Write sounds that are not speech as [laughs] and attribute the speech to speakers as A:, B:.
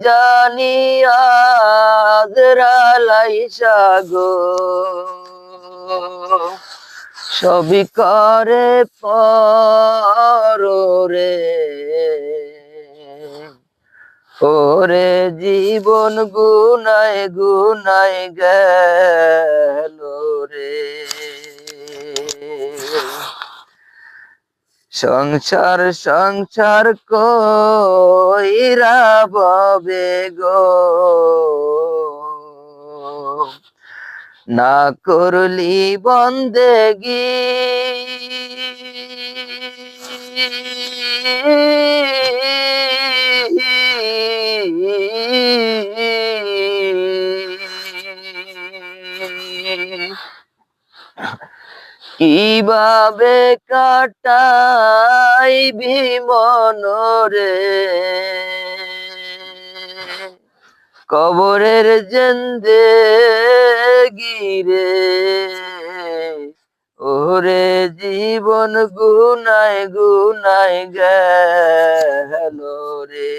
A: জানি আদরালাইসা গো। সবই করে পরে ওরে জীবন গুনায় গুনায় গেল সংসার সংসার কইরা ববে গো? না করলি বন্দেগি। [laughs] কীভাবে কাটাই বিমনরে কবরের জেন্দে গিরে ওরে জীবন গুনায় গুনায় গেল রে।